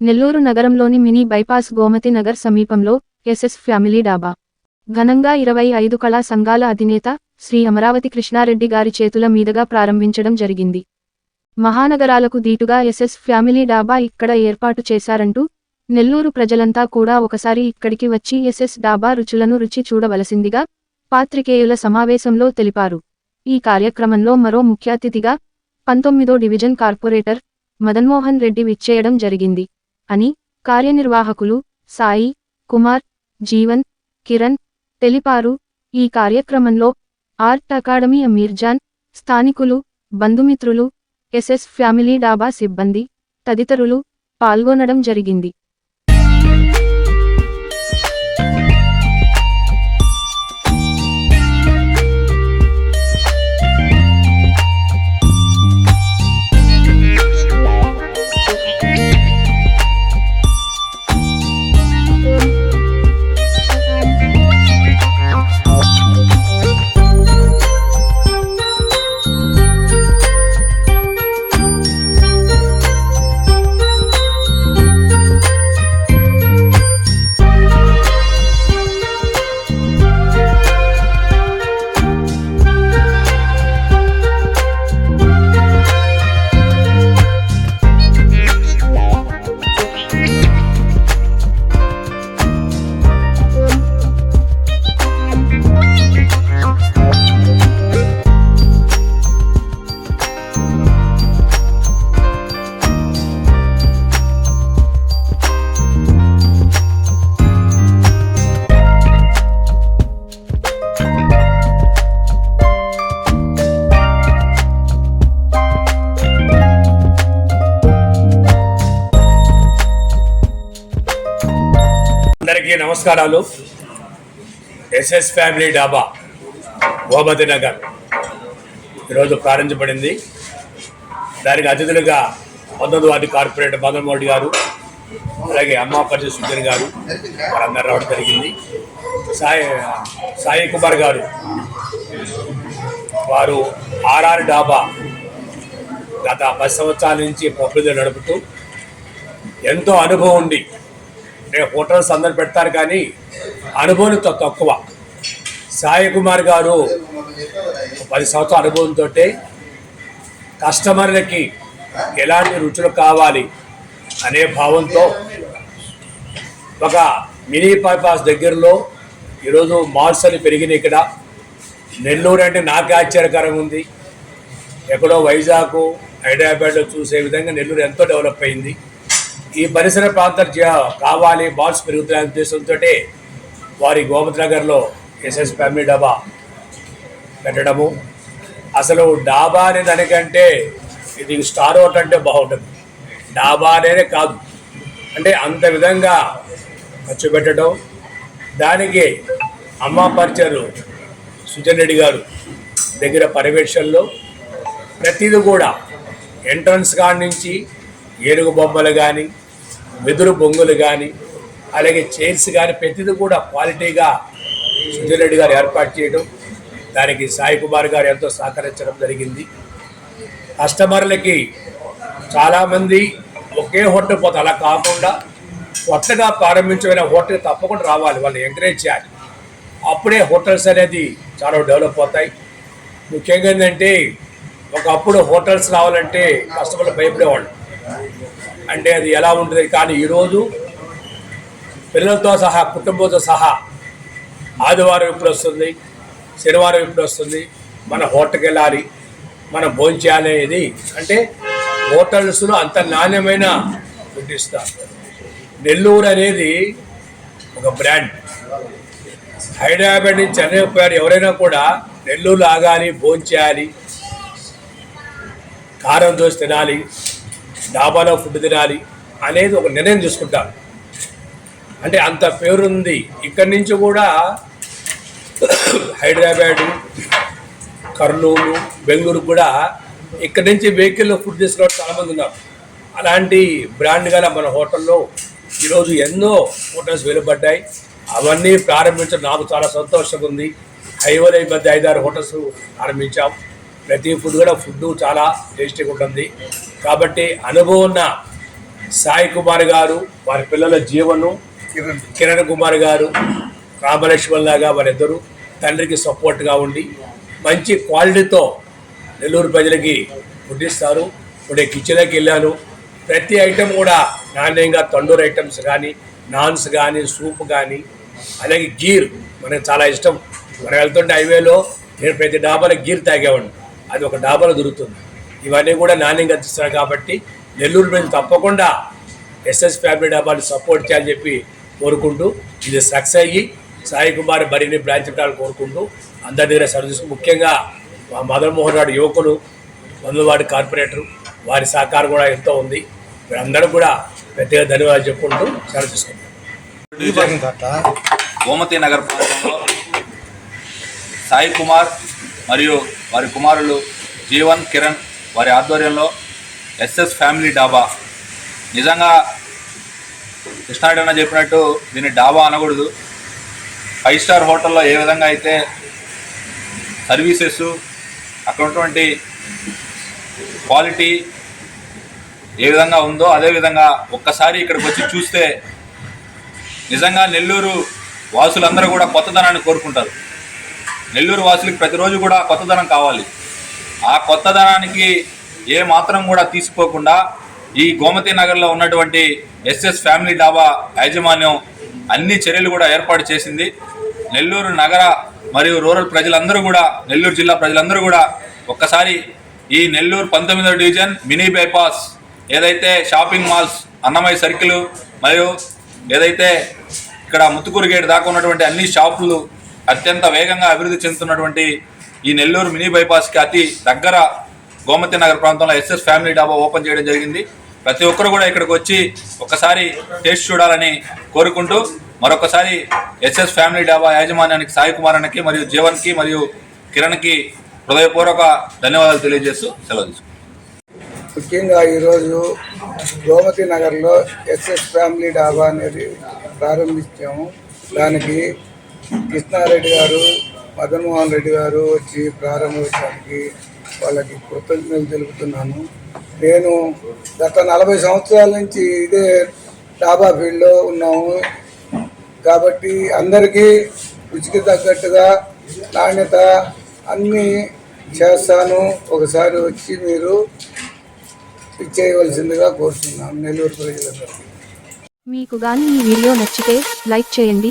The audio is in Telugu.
నెల్లూరు నగరంలోని మినీ బైపాస్ గోమతి నగర్ సమీపంలో ఎస్ఎస్ ఫ్యామిలీ డాబా. ఘనంగా ఇరవై ఐదు కళా సంఘాల అధినేత శ్రీ అమరావతి కృష్ణారెడ్డి గారి చేతుల మీదుగా ప్రారంభించడం జరిగింది. మహానగరాలకు దీటుగా ఎస్ఎస్ ఫ్యామిలీ డాబా ఇక్కడ ఏర్పాటు చేశారంటూ నెల్లూరు ప్రజలంతా కూడా ఒకసారి ఇక్కడికి వచ్చి ఎస్ఎస్ డాబా రుచులను రుచి చూడవలసిందిగా పాత్రికేయుల సమావేశంలో తెలిపారు. ఈ కార్యక్రమంలో మరో ముఖ్య అతిథిగా పంతొమ్మిదో డివిజన్ కార్పొరేటర్ మదన్మోహన్ రెడ్డి విచ్చేయడం జరిగింది. అని కార్యనిర్వాహకులు సాయి కుమార్ జీవన్ కిరణ్ తెలిపారు. ఈ కార్యక్రమంలో ఆర్ట్ అకాడమీ అమీర్జాన్ స్థానికులు బంధుమిత్రులు ఎస్ఎస్ ఫ్యామిలీ డాబా సిబ్బంది తదితరులు పాల్గొనడం జరిగింది. అందరికీ నమస్కారాలు. ఎస్ఎస్ ఫ్యామిలీ డాబా గోమతి నగర్. ఈరోజు ప్రారంభించబడింది. దానికి అతిథులుగా పంతొమ్మిది వార్డు కార్పొరేటర్ మదన్ మోడీ గారు అలాగే అమ్మా పరిచయ సుజన్ గారు వారందరూ రావడం జరిగింది. సాయి సాయి కుమార్ గారు వారు ఆర్ఆర్ డాబా గత పది సంవత్సరాల నుంచి పప్పులు నడుపుతూ ఎంతో అనుభవం ఉండి హోటల్స్ అందరు పెడతారు కానీ అనుభవం తక్కువ. సాయి కుమార్ గారు పది సంవత్సరాల అనుభవంతో కస్టమర్లకి ఎలాంటి రుచులు కావాలి అనే భావంతో ఒక మినీ బైపాస్ దగ్గరలో ఈరోజు మాల్స్ అని పెరిగినాయి ఇక్కడ. నెల్లూరు అంటే నాకు ఆశ్చర్యకరంగా ఉంది. ఎక్కడో వైజాగ్ హైదరాబాద్లో చూసే విధంగా నెల్లూరు ఎంతో డెవలప్ అయింది. ఈ పరిసర ప్రాంతాలు కావాలి బాల్స్ పెరుగుతున్న ఉద్దేశంతో వారి గోమతి నగర్లో ఎస్ఎస్ ఫ్యామిలీ డాబా పెట్టడము. అసలు డాబా అనే దానికంటే ఇది స్టార్ హోటల్ అంటే బాగుంటుంది. డాబా అనేది కాదు. అంటే అంత విధంగా ఖర్చు పెట్టడం. దానికి అమ్మ పరిచరు సుజన్ రెడ్డి గారు దగ్గర పర్యవేక్షణలో. ప్రతిదీ కూడా ఎంట్రన్స్ కాడి నుంచి ఏనుగు బొమ్మలు కానీ వెదురు బొంగులు కానీ అలాగే చైర్స్ కానీ ప్రతిది కూడా క్వాలిటీగా సుజన్ రెడ్డి గారు ఏర్పాటు చేయడం దానికి సాయి కుమార్ గారు ఎంతో సహకరించడం జరిగింది. కస్టమర్లకి చాలామంది ఒకే హోటల్ పోతే అలా కాకుండా కొత్తగా ప్రారంభించమైన హోటల్ తప్పకుండా రావాలి వాళ్ళని ఎంకరేజ్ చేయాలి. అప్పుడే హోటల్స్ అనేది చాలా డెవలప్ అవుతాయి. ముఖ్యంగా ఏంటంటే ఒకప్పుడు హోటల్స్ రావాలంటే కస్టమర్లు భయపడేవాళ్ళు. అంటే అది ఎలా ఉంటుంది కానీ ఈరోజు పిల్లలతో సహా కుటుంబంతో సహా ఆదివారం ఎప్పుడు వస్తుంది శనివారం ఎప్పుడు వస్తుంది మన హోటల్కి వెళ్ళాలి మనం భోజనం చేయాలి అనేది అంటే హోటల్స్లో అంత నాణ్యమైన ఫుడ్ ఇస్తారు. నెల్లూరు అనేది ఒక బ్రాండ్. హైదరాబాద్ నుంచి చెన్నై పోయారు ఎవరైనా కూడా నెల్లూరు ఆగాలి భోంచేయాలి కారం దోశ తినాలి డాబాలో ఫుడ్ తినాలి అనేది ఒక నిర్ణయం తీసుకుంటారు. అంటే అంత పేరుంది ఇక్కడి నుంచి కూడా హైదరాబాదు కర్నూలు బెంగళూరు కూడా ఇక్కడి నుంచి వెహికల్లో ఫుడ్ తీసుకురావడం చాలామంది ఉన్నారు. అలాంటి బ్రాండ్ గల మన హోటల్లో ఈరోజు ఎన్నో హోటల్స్ వెలువడ్డాయి. అవన్నీ ప్రారంభించడం నాకు చాలా సంతోషంగా ఉంది. హైవేలో ఈ మధ్య ఐదారు హోటల్స్ ప్రారంభించాం ప్రతి ఫుడ్ కూడా ఫుడ్ చాలా టేస్టీగా ఉంటుంది. కాబట్టి అనుభవం ఉన్న సాయి కుమార్ గారు వారి పిల్లల జీవను కిరణ్. కుమార్ గారు రామలక్ష్మణ్ లాగా వారిద్దరూ తండ్రికి సపోర్ట్గా ఉండి మంచి క్వాలిటీతో నెల్లూరు ప్రజలకి పుట్టిస్తారు ఇప్పుడు కిచెన్లోకి వెళ్ళాను. ప్రతి ఐటెం కూడా నాణ్యంగా తండూరు ఐటమ్స్ కానీ నాన్స్ కానీ సూప్ కానీ అలాగే గీర్ మనకు చాలా ఇష్టం. మనం వెళ్తుంటే హైవేలో నేను ప్రతి డాబాలో గీర్ తాగేవాడిని. అది ఒక డాబాలో దొరుకుతుంది. ఇవన్నీ కూడా నాణ్యంగా అందిస్తున్నారు కాబట్టి నెల్లూరు ప్రజలు తప్పకుండా ఎస్ఎస్ ఫ్యామిలీ డాబాని సపోర్ట్ చేయాలని చెప్పి కోరుకుంటూ ఇది సక్సెస్ అయ్యి సాయి కుమార్ మరిన్ని బ్రాంచ్ పెట్టాలని కోరుకుంటూ అందరి దగ్గర సర్వీస్ ముఖ్యంగా మా మదన్ మోహన్ రాడు యువకులు మందువాడి కార్పొరేటర్ వారి సహకారం కూడా ఎంతో ఉంది. వీరందరూ కూడా ప్రత్యేక ధన్యవాదాలు చెప్పుకుంటూ సెలవు తీసుకుంటాం గోమతి నగర్ ప్రాంతంలో సాయి కుమార్ మరియు వారి కుమారులు జీవన్ కిరణ్ వారి ఆధ్వర్యంలో ఎస్ఎస్ ఫ్యామిలీ డాబా. నిజంగా కృష్ణారెడ్డి అన్న చెప్పినట్టు దీన్ని డాబా అనకూడదు. ఫైవ్ స్టార్ హోటల్లో ఏ విధంగా అయితే సర్వీసెస్ అక్కడ ఉన్నటువంటి క్వాలిటీ ఏ విధంగా ఉందో అదేవిధంగా ఒక్కసారి ఇక్కడికి వచ్చి చూస్తే నిజంగా నెల్లూరు వాసులందరూ కూడా కొత్తదనాన్ని కోరుకుంటారు. నెల్లూరు వాసులకి ప్రతిరోజు కూడా కొత్తదనం కావాలి. ఆ కొత్తదనానికి ఏ మాత్రం కూడా తీసుకోకుండా ఈ గోమతి నగర్లో ఉన్నటువంటి ఎస్ఎస్ ఫ్యామిలీ డాబా యాజమాన్యం అన్ని చర్యలు కూడా ఏర్పాటు చేసింది. నెల్లూరు నగర మరియు రూరల్ ప్రజలందరూ కూడా నెల్లూరు జిల్లా ప్రజలందరూ కూడా ఒక్కసారి ఈ నెల్లూరు పంతొమ్మిదవ డివిజన్ మినీ బైపాస్ ఏదైతే షాపింగ్ మాల్స్ అన్నమయ్య సర్కిల్ మరియు ఏదైతే ఇక్కడ ముత్తుకూరు గేట్ దాకా ఉన్నటువంటి అన్ని షాపులు అత్యంత వేగంగా అభివృద్ధి చెందుతున్నటువంటి ఈ నెల్లూరు మినీ బైపాస్కి అతి దగ్గర గోమతి నగర్ ప్రాంతంలో ఎస్ఎస్ ఫ్యామిలీ డాబా ఓపెన్ చేయడం జరిగింది. ప్రతి ఒక్కరు కూడా ఇక్కడికి వచ్చి ఒకసారి టేస్ట్ చూడాలని కోరుకుంటూ మరొకసారి ఎస్ఎస్ ఫ్యామిలీ డాబా యాజమాన్యానికి సాయి కుమార్ అన్నకి మరియు జీవన్కి మరియు కిరణ్కి హృదయపూర్వక ధన్యవాదాలు తెలియజేస్తూ సెలవు ముఖ్యంగా ఈరోజు గోమతి నగర్లో ఎస్ఎస్ ఫ్యామిలీ డాబా అనేది ప్రారంభించాము. దానికి కృష్ణారెడ్డి గారు మదన్మోహన్ రెడ్డి గారు వచ్చి ప్రారంభించడానికి వాళ్ళకి కృతజ్ఞతలు తెలుపుతున్నాను. నేను గత నలభై సంవత్సరాల నుంచి ఇదే డాబా ఫీల్డ్లో ఉన్నాము. కాబట్టి అందరికీ రుచికి తగ్గట్టుగా నాణ్యత అన్నీ చేస్తాను. ఒకసారి వచ్చి మీరు ఇచ్చేయవలసిందిగా కోరుతున్నాను నెల్లూరు ప్రజలందరికీ. మీకు కానీ ఈ వీడియో నచ్చితే లైక్ చేయండి.